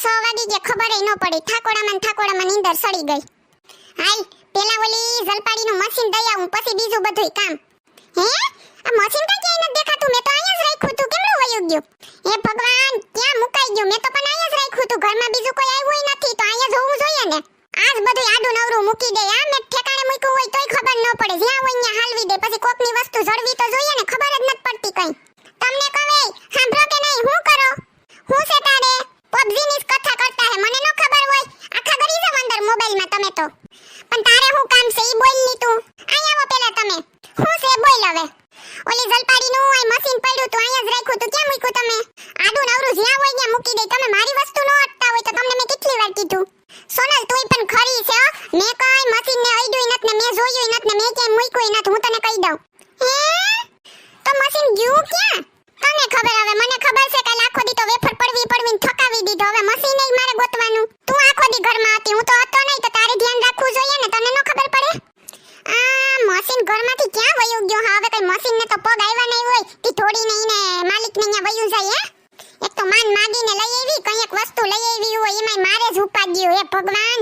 છ વાગી ગયા ખબર ન પડી. ઠાકોડામાં ઠાકોડામાં નીંદર સડી ગઈ. હાલ પેલા ઓલી જલપાડીનું મશીન દઈ આવું, પછી બીજું બધું કામ. હે? આ મશીન કઈ ક્યાંય નથી દેખાતું? મેં તો અહીંયા જ રાખ્યું હતું. કેમનું વયું ગયું? હે ભગવાન, ક્યાં મુકાઈ ગયું? મેં તો પણ અહીંયા જ રાખ્યું હતું. ઘરમાં બીજું કોઈ આવ્યું નથી. તો અહીંયા જોવું જોઈએ ને? આજ બધું આડું નવરું મૂકી દે. આ મેં ઠેકાણે મૂક્યું હોય તોય ખબર ન પડે. જ્યાં હોય ત્યાં હાલવી દે. પછી કોકની વસ્તુ જળવી તો જોઈએ ને? ખબર જ નથી પડતી કઈ. તમને કહે સાંભળો કે નહીં? હું કરો? હું છે પબજી કથા કરતા હે, મને ન ખબર હોય. આખા ગરી જાવ અંદર મોબાઈલમાં તમે તો. પણ તારે હું કામ છે ઈ બોલની તું? અહીં આવો પેલા તમે. હું છે બોલ હવે? ઓલી જલપાડી નું આ મશીન પડ્યું તું, અહીંયા જ રાખ્યું તું. કેમ મૂક્યું તમે? આડું નવરું જ્યાં હોય ત્યાં મૂકી દે. તમે મારી વસ્તુ નો અટતા હોય તો તમને મેં કેટલી વાર કીધું. સોનલ તું પણ ખરી છે. મેં કઈ મશીન ને અડ્યું નથી ને મેં જોયું નથી ને મેં ક્યાંય મૂક્યું નથી હું તને કહી દઉં. હે? તો મશીન ગયું ક્યાં? તને ખબર હવે. મને ખબર છે કે લાખો દી તો વેફર પડવી પડવીને થકાવી દીધો. હવે મશીન મારે ગોતવાનું. તું આખો દી ઘરમાં હતી. હું તો હતો નહીં, તો તારે ધ્યાન રાખવું જોઈએ ને. તને ન ખબર પડે? આ મશીન ઘરમાંથી ક્યાં વયું ગયો? હા, હવે કઈ મશીન ને તો પગ આવ્યા નહીં હોય. તી થોડી નહીં ને માલિક ને અહીંયા વયું જાય એક તો માન માગીને લઈ આવી, કઈ એક વસ્તુ લઈ આવી હોય, એમાંય મારે જ ઉપાડ્યું. હે ભગવાન?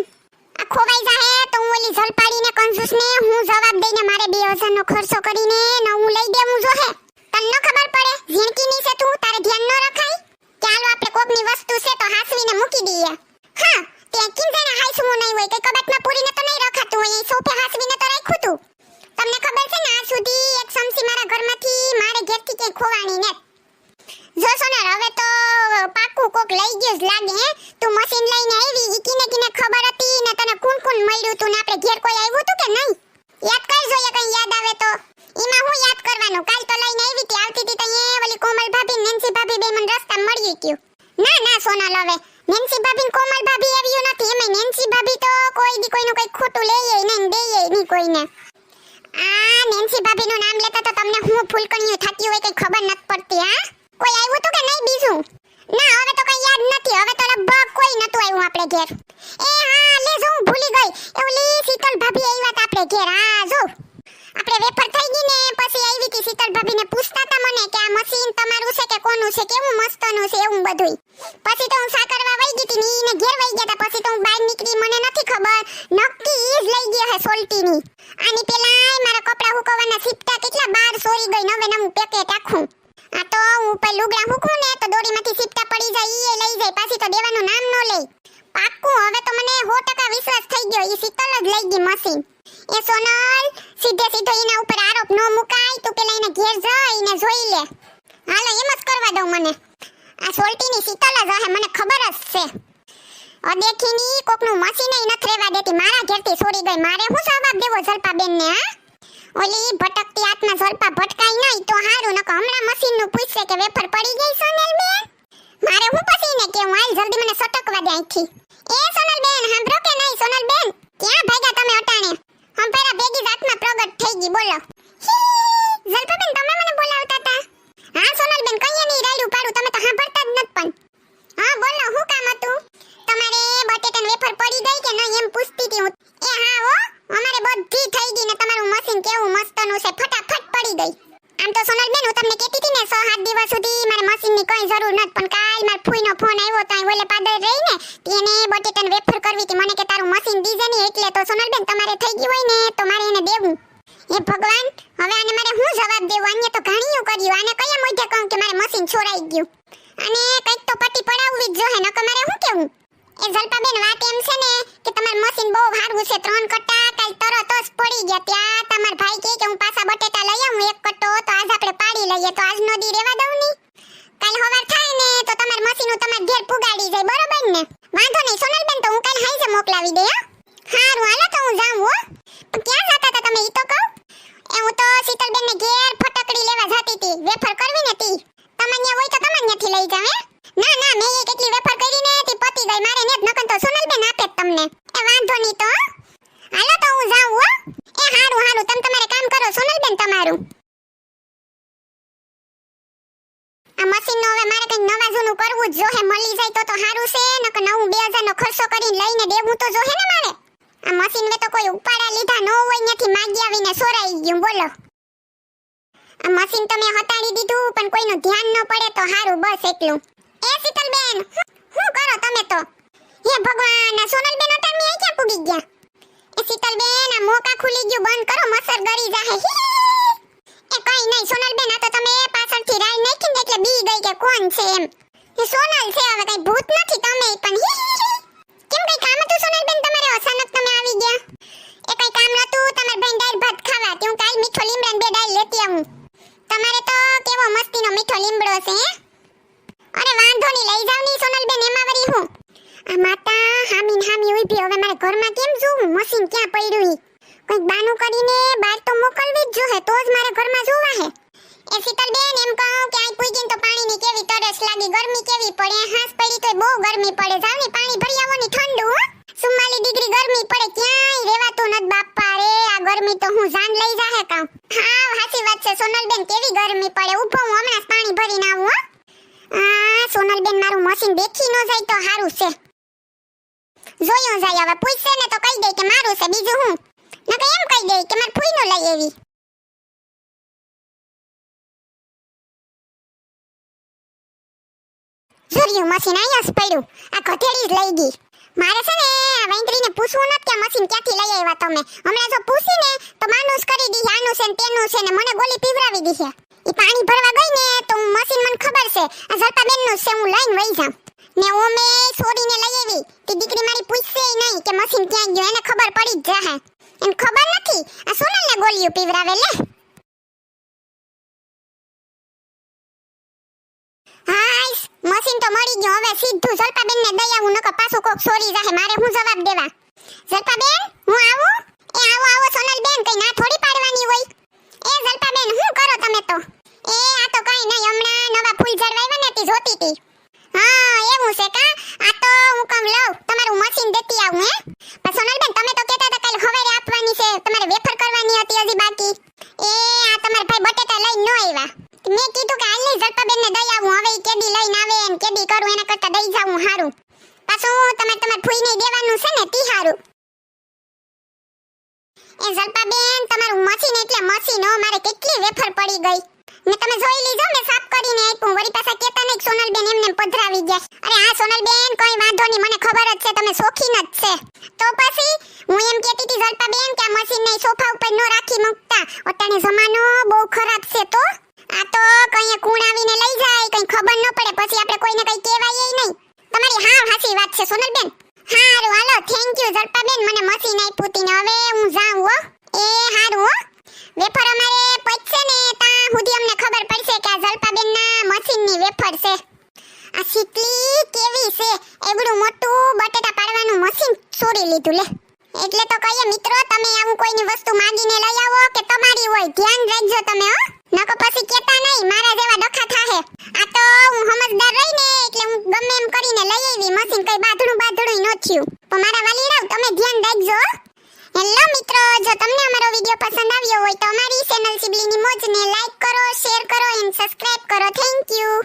આ ખોવાઈ જાહે તો હું ઓલી ઝલપાડીને કંજૂસ ને હું જવાબ દઈને મારે 2000 નો ખર્ચો કરીને નવું લઈ દેવું જોહે તને ન ખબર પડે ઝીણકીની છે તું તારે ધ્યાન ન રખાય ચાલો આપણે કોકની વસ્તુ છે તો હાસવીને મૂકી દઈએ હા તે કિમ જાણે હાસવું નહીં હોય કે કબાટમાં પૂરીને તો નહીં રખાતું હોય એ સોફે હાસવીને તો રાખ્યું તું તમને ખબર છે ને આજ સુધી એક સમસી મારા ઘરમાંથી મારે ઘેરથી ક્યાંય ખોવાણી ને જો સોનર હવે તો પાકું કોક લઈ ગયું જ લાગે હે તું મશીન લઈને આવી ઈ કિને કિને ખબર હતી ને તને કોણ કોણ મળ્યું તું ને આપણે ઘેર કોઈ આવ્યું તું કે નહીં યાદ કર જોઈએ કઈ યાદ આવે તો એમાં હું યાદ કરવાનું કાલ તો લઈને આવી હતી આવતી હતી તઈએ ઓલી કોમલ ભાભી ને નેન્સી ભાભી બે મને રસ્તા મળી ગયું ના ના સોનલ હવે નેન્સી ભાભી ને કોમલ ભાભી આવ્યું નથી એમાં નેન્સી ભાભી તો કોઈ દી કોઈનું કઈ ખોટું લઈએ નહીં ને દઈએ નહીં કોઈને આ નેન્સી ભાભીનું નામ લેતા તો તમને હું ફૂલકણીઓ થતી હોય કઈ ખબર નથી પડતી, હા? કોઈ આવ્યું તો કે નહીં બીજું? ના, હવે તો કઈ યાદ નથી. હવે તો લગભગ કોઈ નતું આવ્યું આપણે ઘેર. એ હા, લે જો, હું ભૂલી ગઈ. એ ઓલી શીતલ ભાભી આવી વાત આપણે ઘેર. હા, જો. આપણે વેફર થઈ ગઈ ને, પછી આવી હતી શીતલ ભાભીને પૂછતા હતા મને કે આ મશીન તમારું છે કે કોનું છે? કેવું મસ્તનું છે એવું બધું પછી તો હું સાકરવા વઈ ગઈ હતી ને ઘેર વઈ ગયા હતા. પછી તો હું બહાર નીકળી, મને નથી ખબર. નક્કી ઈજ લઈ ગયો હે સોલ્ટીની. સોરી ગઈ, નવે નવું પેકેટ આખું. આ તો હું ઉપર લુગડા મૂકું ને, તો દોરીમાંથી સીપટા પડી જાય એ લઈ જાય, પાછી તો દેવાનું નામ ન લે. પાક્કું, હવે તો મને 100% વિશ્વાસ થઈ ગયો એ શીતલ જ લઈ ગઈ મશીન. એ સોનલ, સીધે સીધો એના ઉપર આરોપ ન મુકાય, તું પેલા એને ઘેર જઈને જોઈ લે. હાલો, એમ જ કરવા દઉં મને. આ સોલ્ટીની શીતલ જ હે, મને ખબર જ છે. અદેખીની કોકનું મશીન નથી રહેવા દેતી, મારા ઘેરથી છોડી ગઈ, મારે હું જવાબ દેવો જલપાબેન ને હા? ઓલી ભટકતી આત્મા જલપા ભટકાઈ નહીં તો હારું નકો હમણાં મશીનનું પૂછશે કે વેફર પડી ગઈ સોનલ બે મારે હું પછી ને કે હું હાલ જલ્દી મને સટકવા દે અહીંથી એ સોનલ બેન સાંભળો કે નહીં સોનલ બેન ક્યાં ભાગ્યા તમે અટાણે હમ પેલા ભેગી જ આત્મા પ્રગટ થઈ ગઈ બોલો હી, જલપાબેન તમે મને બોલાવતા હતા હા સોનલ બેન કઈએ નહીં રાયડું પાડું તમે તો સાંભળતા જ નથી પણ હા બોલો શું કામ હતું તમારે બટેટન વેફર પડી ગઈ કે નહીં એમ પૂછતી હતી હું એ હા હો અમારે બધી થઈ ગઈ ને તમારું મશીન કેવું મસ્તનું છે ફટાફટ પડી ગઈ આમ તો સોનલ બેન હું તમને કહેતી હતી ને સો સાત દિવસ સુધી કઈ જરૂર નથી. પણ કાલ માર ફૂઈનો ફોન આવ્યો તો ઓલે પાદર રહી ને તેને બટેટન વેફર કરવી હતી. મને કે તારું મશીન દીજે નહીં એટલે તો સોનલ બેન તમારે થઈ ગયું હોય ને, તો મારે એને દેવું. હે ભગવાન, હવે આને મારે હું જવાબ દેવો? અન્ય તો ઘણીયું કર્યું. આને કયા મોઢે કહું કે મારે મશીન છોરાઈ ગયું? અને કંઈક તો પટી પડાવવી જ જોઈએ, નકર મારે શું કેવું? એ જલપાબેન, વાત એમ છે ને કે તમારું મશીન બહુ સારું છે. ત્રણ કટ્ટા કાલ તરત જ પડી ગયા. ત્યાં તમાર ભાઈ કહે કે હું પાછા બટેટા લઈ આવું. એક કટ્ટો તો આજ આપણે પાડી લઈએ. તો આજનો દી રેવા દઉં ની? કાલ થાય ને તો તમાર મશીન તમાર ઘેર પુગાડી જાય, બરોબર ને? વાંધો નહીં, સોનલબેન તો હું કાલ હાઈજે મોકલાવી દે હારું, હાલો તો હું જાઉં, હો. પણ ક્યાં જતા હતા તમે, ઈ તો કહો. એ હું તો શીતલબેન ને ઘેર ફટકડી લેવા જતી હતી વેફર કરવી ને તી. તમને હોય તો તમને ત્યાંથી લઈ જાવ ના ના, મેં એક કેટલી વેફર કરી ને તી પતી ગઈ મારે ને જ નકન તો સોનલબેન આપે જ તમને એ વાંધો નહીં તો હો. હાલો તો હું જાઉં હો એ હારું હારું તમે તમારે કામ કરો સોનલબેન તમારું આ મશીન નો હવે મારે કઈ નવા જૂનું કરવું જ જોહે મળી જાય તો તો હારું છે નકર નવું 2000 નો ખર્ચો કરીને લઈને દેવું તો જોહે ને મારે. આ મશીન વે તો કોઈ ઉપાડા લીધા ન હોય, ત્યાંથી માગી આવીને સોરાઈ ગયું, બોલો. આ મશીન તો મેં હટાડી દીધું, પણ કોઈનું ધ્યાન ન પડે તો હારું, બસ એટલું. એ શીતલબેન શું કરો તમે તો? હે ભગવાન, આ સોનલબેન અટામી આઈ ક્યાં પૂગી ગયા? એ શીતલબેન, આ મોકા ખુલી ગયું, બંધ કરો, મસર ગરી જાહે. એ કઈ નહીં, સોનલબેન, આ તો તમે પાછળથી રાઈ નાખીને એટલે બી ગઈ કે કોણ છે એમ. સોનલ છે, હવે કઈ ભૂત નથી તમે, પણ હી, હી, હી. કેમ કઈ કામ હતું સોનલબેન તમારે અચાનક તમે આવી ગયા એ કઈ કામ નતું તમારે ભાઈ દાળ ભાત ખાવા તે હું કાલ મીઠો લીમડાને બે દાળ લેતી આવું તમારે તો કેવો મસ્તીનો મીઠો લીમડો છે હે અરે વાંધો નહીં લઈ જાવની સોનલબેન એમાં વળી હું આ માતા હામી ને હામી ઊભી હવે મારે ઘરમાં કેમ જોઉં મશીન ક્યાં પડ્યું ઈ? કંઈક બાનું કરીને બહાર તો મોકલવી જ જોહે તો જ મારે ઘરમાં જોવા હે. એ શીતલબેન એમ કહું કે આઈ પૂજીન તો પાણીની કેવી તરસ લાગી, ગરમી કેવી પડે? હાસ પડી તો બહુ ગરમી પડે. જાવ ને પાણી ભરી આવો ને ઠંડુ, હો. ચુમ્માલી ડિગ્રી ગરમી પડે, ક્યાંય રેવાતું નત બાપા રે. આ ગરમી તો હું જાન લઈ જાહે કામ હા હાચી વાત છે. સોનલબેન કેવી ગરમી પડે? ઊભો હું હમણાં પાણી ભરીને આવું, હો. સોનલબેન મારું મશીન દેખી ન જાય તો સારું છે. જોયું જાય, હવે પૂછશે ને તો કહી દે કે મારું છે, બીજું હું? નકે એમ કહી દે કે મારે ફૂઈનું લઈ એવી જોર્યું મશીન અહીંયા જ પડ્યું. આ કથેડી જ લઈ ગઈ. મારે છે ને વૈંદરીને પૂછવું નથી કે મશીન ક્યાંથી લઈ આવ્યા તમે. હમણાં જો પૂછીને તો માનુસ કરી દી, આનું છે ને તેનું છે ને મને ગોલી પીવરાવી દી છે. ઈ પાણી ભરવા ગઈ ને તો મશીન મને ખબર છે. આ ઝલપા બેનનું છે, હું લઈને વહી જાઉં. ને ઓમે છોડીને લઈ આવી. તે દીકરી મારી પૂછશે નહીં કે મશીન ક્યાં ગયું એને ખબર પડી જ જાહે એને ખબર નથી આ સોનલને ગોલીઓ પીવરાવે લે હાઈસ મશીન તો મળી ગયું હવે સીધું ઝલપાબેન ને દઈ આવું નકર પાછું કોક છોરી જાહે મારે હું જવાબ દેવા ઝલપાબેન હું આવું એ આવો આવો સોનલબેન કઈ ના થોડી પાડવાની હોય એ ઝલપાબેન શું કરો તમે તો એ આ તો કઈ નહીં હમણાં નવા ફૂલ ઝાડ વાવ્યા ને તે જોતી હતી હા એવું છે કા આ તો હું કમ લઉં તમારું મશીન દેતી આવું હે પણ સોનલબેન તમે તો કહેતા હતા કાલે હવારે આપવાની છે તમારે વેફર કરવાની હતી હજી બાકી એ આ તમારા ભાઈ બટેટા લઈને આવ્યા મેં કીધું કે હાલ નહીં ને દઈ આવું. હવે કેદી લઈને આવે ને કેદી કરું એના કરતા દઈ જાવું હારું. પાછું તમારે તમારે ફૂઈને દેવાનું છે ને, તી હારું. એ ઝલપાબેન તમારું મશીન એટલે મશીન મારે કેટલી વેફર પડી ગઈ. ને તમે જોઈ લીજો મેં સાફ કરીને આપ્યું. વળી પાછા કેતા નહીં સોનલ બેન એમને પધરાવી ગયા. અરે હા સોનલબેન કોઈ વાંધો નહીં, મને ખબર જ છે, તમે શોખીન જ છે. તો પછી હું એમ કહેતી હતી ઝલપાબેન કે આ મશીન ને સોફા ઉપર ન રાખી મૂકતા. અત્યારે જમાનો બહુ ખરાબ છે તો. આ તો કઈ કુણ આવીને લઈ જાય, કઈ ખબર ન પડે. પછી આપણે કોઈને કઈ કહેવાય નહીં. તમારી હા હાસી વાત છે, સોનલબેન. હારું, હાલો થેન્ક યુ ઝલપાબેન મને મશીન આપ્યું તી ને હવે હું જાઉં, હો. એ હારું, હો. વેફર અમારે પચશે ને ત્યાં સુધી અમને ખબર પડશે કે આ ઝલપાબેનના મશીનની વેફર છે. આ સીટલી કેવી છે? એવડું મોટું બટેટા પાડવાનું મશીન ચોરી લીધું લે. એટલે તો કહીએ મિત્રો, તમે આવું કોઈની વસ્તુ માંગીને લઈ આવો કે તમારી હોય? ધ્યાન રાખજો તમે, હો. નકો પછી કેતા નહીં, મારા જેવા ડખા થાહે. આ તો હું સમજદાર રહીને, એટલે હું ગમે એમ કરીને લઈ આવી. મશીન કઈ બાધડું બાધડું ન થયું પણ મારા વાલી રાવ તમે ધ્યાન રાખજો હો. હેલો મિત્રો જો તમને અમારો વિડિયો પસંદ આવ્યો હોય તો અમારી ચેનલ સિબલીની મોજને લાઈક કરો શેર કરો એન્ડ સબસ્ક્રાઇબ કરો. Thank you